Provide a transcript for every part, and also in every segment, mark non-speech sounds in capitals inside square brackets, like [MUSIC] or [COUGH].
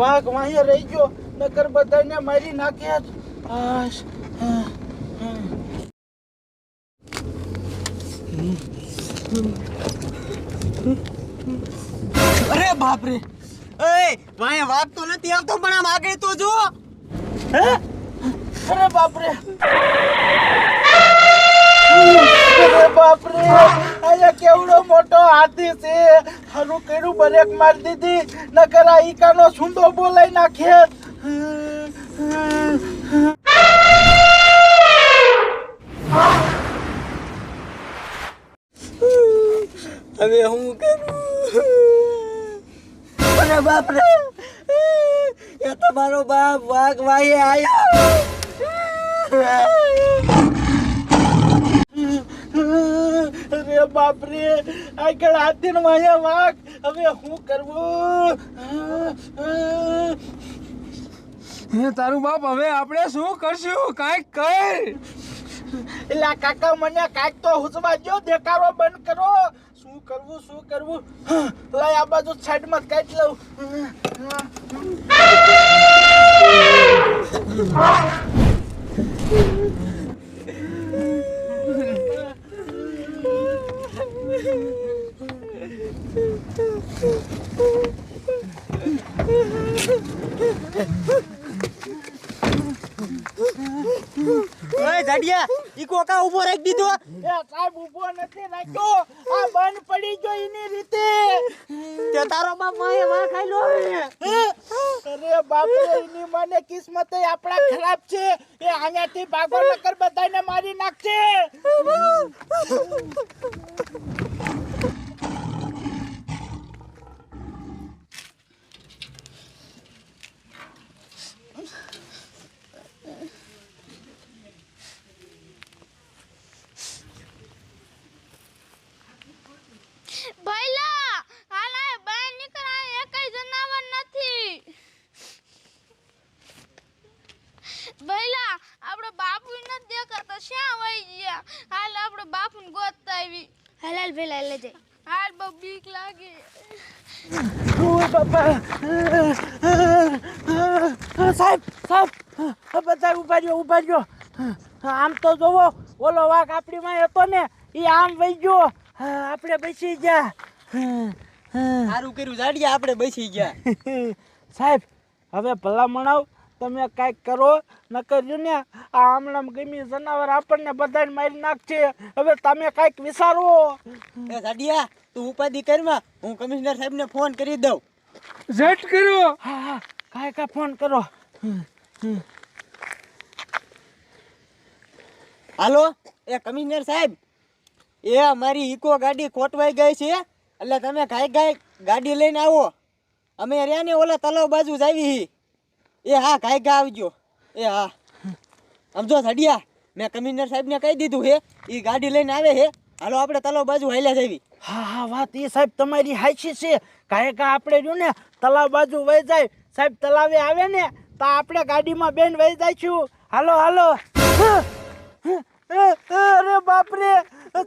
વાઘ વાંહે રહી ગયો નકર બધાને મારી નાખ્યા. અરે બાપ રે એ વાય વાગ તો નથી આવતો, પણ આમ આગળ તો જો. હે? અરે બાપરે. અરે બાપરે, અહીંયા કેવડો મોટો હાથી છે. બ્રેક મારી દીધી નકર આ ઈકાનો સુંદો બોલાઈ નાખે હવે હું કરું? અરે બાપ રે એ તમારો બાપ વાઘ વાય આયા. અરે બાપરે આગળ હાથી નો વાઘ. હવે શું કરવું? હે તારું બાપ હવે આપણે શું કરશું? કાંઈક કર. એટલે કાકા મને કાંઈક તો હુસવા દો દેખાડો બંધ કરો. શું કરવું શું કરવું? લઈ આ બાજુ સાઈડમાં કાઢી લઉં. ઓય જાડિયા ઈ કોકા ઊભો રાખી દીધો. એ સાહેબ ઊભો નથી રાખ્યો. આ બંધ પડી ગયો એની રીતે. તે તારો બાપ ખાઈ હે? અરે બાપરે એની મને કિસ્મત આપણા ખરાબ છે. એ અહીંયાથી ભાગો નકર બધાને મારી નાખશે ભઈલા હાલાય બહાર નીકળાય એકય જનાવર નથી ભઈલા આપણો બાપુ નથી દેખાતો શ્યાં વહી ગયા હાલ આપણો બાપુને ગોતતા આવી હાલ હાલ ભઈલા લે જઈ હાલ બહુ બીક લાગે. ઓય બાપા. સાહેબ સાહેબ. બધા ઊભા રહ્યો ઊભા રહ્યો. આમ તો જોવો ઓલો વાઘ આપણી માં હતો ને એ આમ વહી ગયો. આપણે બેસી ગયા. સારું કર્યું જાડીએ આપણે બેસી ગયા. સાહેબ હવે ભલા મણાવ. તમે કાંઈક કરો ન કર્યું ને આ આમણામ ગમી જનાવર આપણને બધાને મારી નાખશે હવે તમે કાંઈક વિચારો. એ જાડિયા તું ઉપાધિ કરમાં હું કમિશનર સાહેબને ફોન કરી દઉં. ઝટ કરો. હા હા કાંઈ કાંઈ ફોન કરો. હાલો એ કમિશનર સાહેબ એ અમારી ઇકો ગાડી ખોટવાઈ ગઈ છે એટલે તમે ગાય ગાય ગાડી લઈને આવો. અમે રહ્યા ને ઓલા તલાવ બાજુ જ આવી હી. એ હા ગા આવજો એ હા. સમજો સડિયા, મેં કમિશનર સાહેબને કહી દીધું હે એ ગાડી લઈને આવે હે. હાલો, આપણે તલાવ બાજુ હાલ્યા જવી હા હા, વાત એ સાહેબ તમારી હાચી છે. કાંઈ કા આપણે રહ્યું ને, તલાવ બાજુ વહી જાય. સાહેબ, તલાવે આવે ને, તો આપણે ગાડીમાં બેન વહી જઈશું હાલો હાલો. અરે બાપરે,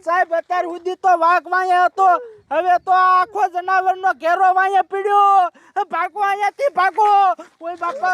સાહેબ, અત્યારે સુધી તો વાઘ વાંયા હતો. હવે તો આખો જનાવર નો ઘેરો વાંહે પીડ્યો. ભાગો અહીંયાથી ભાગો. ઓય બાપુ.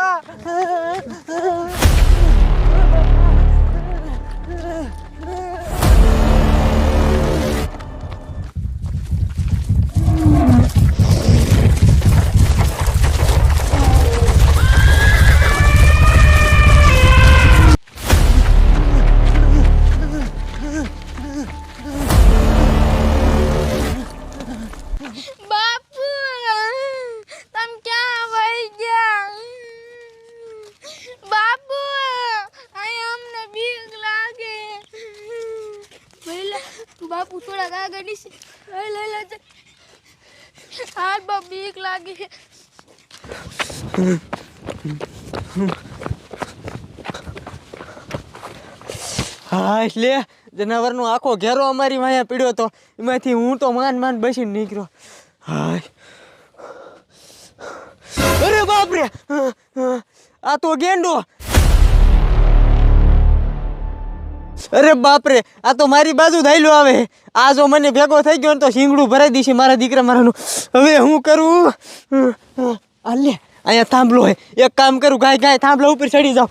બાપુ થોડાક આગળ છે. લઈ લઈ લે. હાલ બહુ બીક લાગી હા, એટલે જનાવરનો આખો ઘેરો અમારી માયા પીડ્યો હતો. એમાંથી હું તો માન માન બેસીને નીકળ્યો. હાય. અરે બાપ રે આ તો ગેંડો. અરે બાપરે આ તો મારી બાજુ ધાયલો આવે. આ જો મને ભેગો થઈ ગયો ને તો શીંગડું ભરાઈ દીશે મારા દીકરા મારાનું. હવે હું કરું? લે અહીંયા થાંભલો હોય એક કામ કરું ગાય ગાય થાંભલા ઉપર ચડી જાવ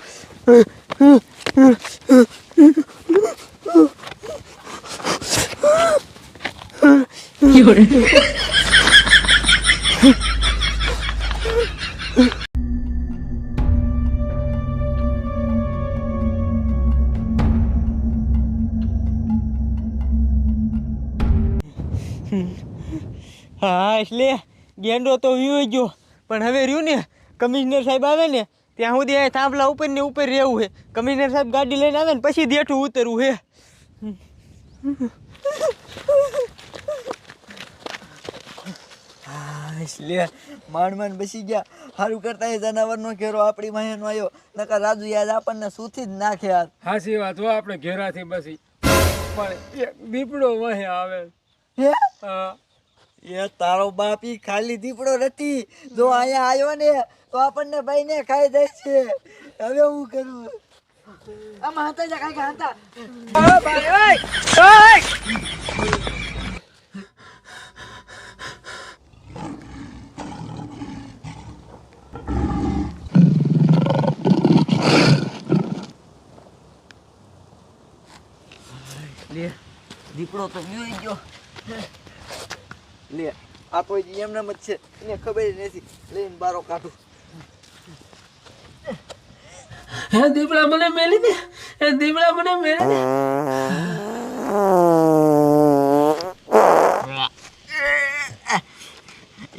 [LAUGHS] હા એટલે ગેંડો તો વિયો ગયો. પણ હવે રહ્યું ને કમિશનર સાહેબ આવે ને ત્યાં સુધી અહીંયા થાંભલા ઉપર ને ઉપર રહેવું છે કમિશનર સાહેબ ગાડી લઈને આવે ને પછી દેઠું ઉતરવું હે. એટલે માંડ માંડ બસી ગયા. સારું કરતા એ જનાવરનો ઘેરો આપણી માહેનો આવ્યો નકર રાજુ યાદ આપણને સુથી જ નાખે યાર હાસી વાત હો આપણે ઘેરાથી બસી. પણ એક દીપડો વહે આવે. હે? હા. એ તારો બાપી ખાલી દીપડો નથી. જો અહીંયા આવ્યો ને, તો આપણને ભાઈને ખાઈ જાય છે. હવે હું કરું? આમાં હતા જા, કાંઈક હતા. દીપડો તો વ્યુઈ ગયો. લે આ તો એમને જ છે. એને ખબર નથી. લઈને બારો કાઢું. હે દીપડા મને મેલી દે. હે દીપડા મને મેલી દે.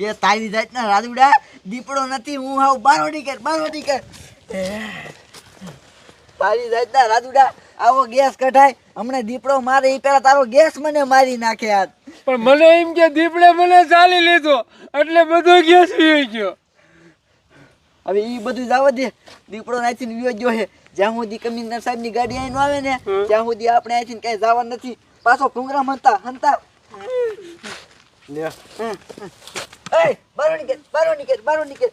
એ તારી જાતના રાજુડા દીપડો નથી. હું હાવ બારો નીકળ બારો નીકળ તારી જાતના રાજુડા આવો ગેસ કઢાય. હમણાં દીપડો મારે એ પેલા તારો ગેસ મને મારી નાખે યાર પણ મને એમ કે દીપડે મને ચાલી લીધો. એટલે બધો ગેસ પી ગયો. હવે એ બધું જવા દે. દીપડો નાચીને વિયો ગયો છે જ્યાં સુધી કમિશનર સાહેબની ગાડી આવીને આવે ને ત્યાં સુધી આપણે અહીંથી કઈ જવા નથી. પાછો ભૂંગરા હંતા હંતા. લે. એ બારો નીકળ બારો નીકળ બારો નીકળ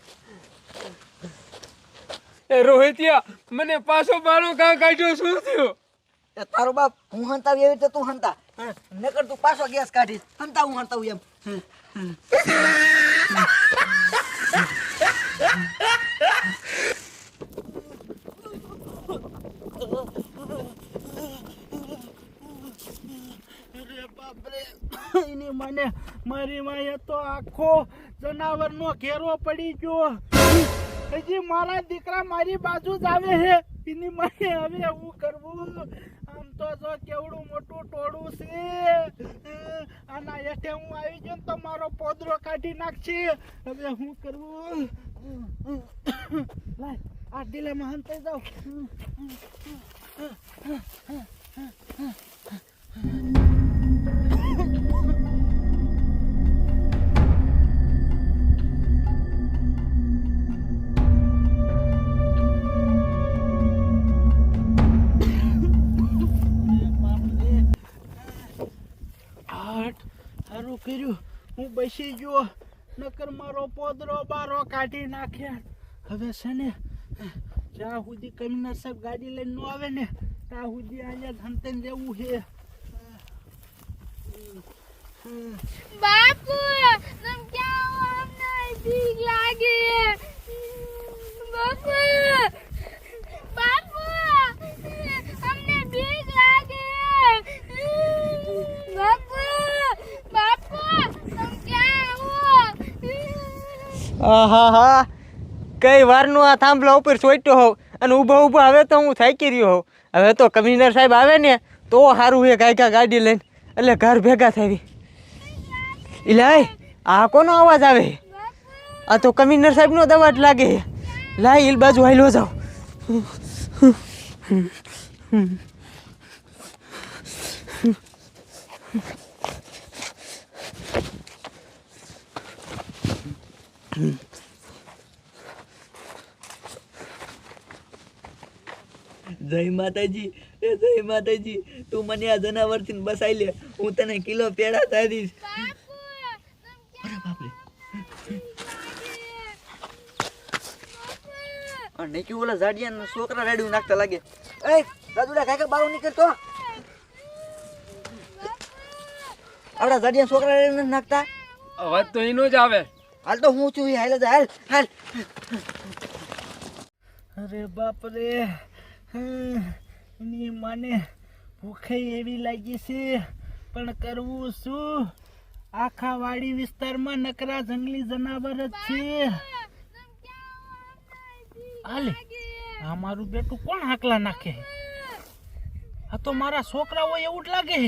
એ રોહિતિયા મને પાછો બારો કાં કાઢ્યો? શું થયું? તારો બાપ હું હંતા એવી રીતે તું હંતા. હા, નકર તું પાછો ગેસ કાઢીશ. હંતા હું હંતાવું એમ એની મને, મારી માએ તો આખો જનાવરનો ઘેરો પડી ગયો. હજી મારા દીકરા મારી બાજુ જ આવે છે. એની માએ હવે હું કરવું? તો જો કેવડું મોટું ટોળું છે? આના હેઠે હું આવી ગયો તો મારો પોદરો કાઢી નાખશે. હવે હું કરવું? લાય, આ ડીલામાં હંતાઈ જાઉં. કર્યું. હું બેસી ગયો. નકર મારો પોદરો બારો કાઢી નાખ્યા હવે છે ને, જ્યાં સુધી કમિશનર સાહેબ ગાડી લઈને ન આવે ને, ત્યાં સુધી અહીંયા ધનતેન જવું છે. બાપુ તમે હમ અમને આહા, હા. કઈ વારનું આ થાંભલા ઉપર સોટ્યો હોઉં અને ઊભો ઊભો હવે તો હું થાકી રહ્યો હોઉં. હવે તો કમિશનર સાહેબ આવે ને, તો સારું એ કાંઈ ગાડી લઈને. એટલે ઘર ભેગા થાવી. ઇલાય આ કોનો અવાજ આવે? આ તો કમિશનર સાહેબનો જ લાગે. લાય ઈલ બાજુ હાલ્યો જાવ જય માતાજી, એ જય માતાજી, તું મને આ જનાવરથી બસાઈ લે, હું તને કિલો પેડા થાય દઈશ. અરે બાપરે. અને ઓલા જાડિયા છોકરા રેડ્યું નાખતા લાગે. એ, દાદુડા કાકા બારો નીકળતો? આપડા જાડિયા છોકરા રેડ્યું નાખતા? વાત તો એનું જ આવે. હાલ તો હું છું હાલ હાલ હાલ. અરે બાપ રે એની માને ભૂખે એવી લાગી છે, પણ કરવું શું? આખા વાડી વિસ્તારમાં નકરા જંગલી જનાવર જ છે. હાલે, આ મારું બેટું કોણ હાકલા નાખે? આ તો મારા છોકરા હોય એવું જ લાગે.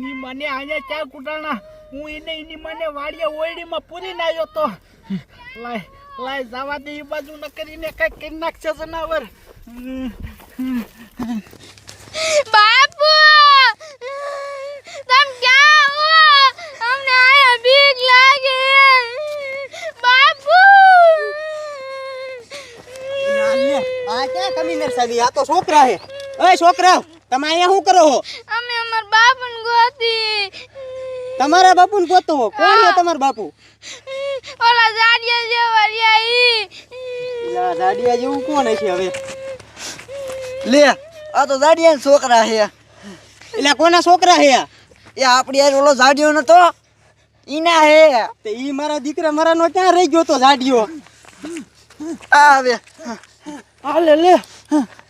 ની મને આયા ચા કુટાણા હું એને એની મને વાડિયા ઓયડીમાં પૂરી આવ્યો તો. લાય લાય જવા દે એ બાજુ ન કરીને કઈ કરી નાખશે જનાવર. બાપુ તમે ક્યાં હો? અમને આયા બીક લાગે. બાપુ! આ ક્યાં કમિશનર સાહેબ આ તો છોકરા હે. ઓય છોકરા તમે અહીંયા શું કરો છો અમે અમાર બાપુને ગોતી. તમારા બાપુને ને હો. કોણ છે તમારા બાપુ? ઓલા જાડિયા જેવા રહ્યા ઈ. એલા દાડિયા જેવું કોણ છે હવે? લે આ તો દાડિયા છોકરા છે. એટલે કોના છોકરા છે? એ આપણી યાર ઓલો જાડિયો નતો? ઈના હે તે ઈ મારા દીકરા મારાનો ક્યાં રહી ગયો તો જાડિયો? આ હવે. હાલે લે.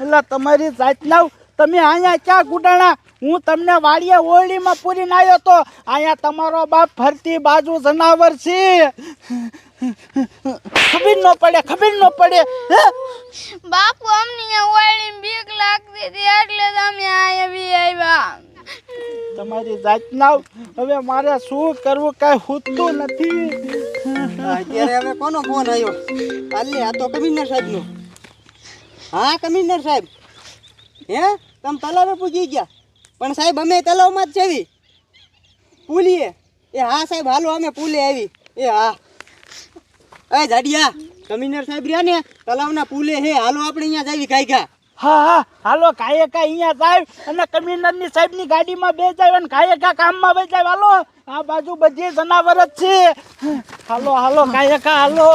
એટલે તમારી જાત લાવ. તમે અહીંયા ક્યાં ગુડાણા હું તમને વાડીએ ઓરડીમાં પૂરીને આવ્યો તો અહીંયા તમારો બાપ ફરતી બાજુ જનાવર છે. ખબર ન પડે ખબર ન પડે. હે? બાપુ અમને અહીંયા ઓળીને બીક લાગતી હતી એટલે તમે અહીંયા બી આવ્યા. તમારી જાત લાવ હવે મારે શું કરવું કાંઈ હૂતું નથી. અત્યારે હવે કોનો ફોન આવ્યો? કાલે આ તો કમિશનર સાહેબનો. હા કમિશનર સાહેબ. હે? તમે તલાવે પૂછી ગયા? પણ સાહેબ, અમે તલાવમાં જ જવી. પુલીએ. એ હા સાહેબ, હાલો, અમે પુલે આવી. એ હા. એ જાડિયા કમિશનર સાહેબ રહ્યા ને, તલાવના પુલે હે. હાલો, આપણે અહીંયા જાવી ગાયગા હા હા. હાલો, કાંઈ કા અહીંયા જાય અને કમિશનરની સાહેબની ગાડીમાં બે જાય અને કાંઈ કા કામમાં બે જાય. હાલો, આ બાજુ બધી જનાવર જ છે. હાલો હાલો, કાંઈ કા હાલો.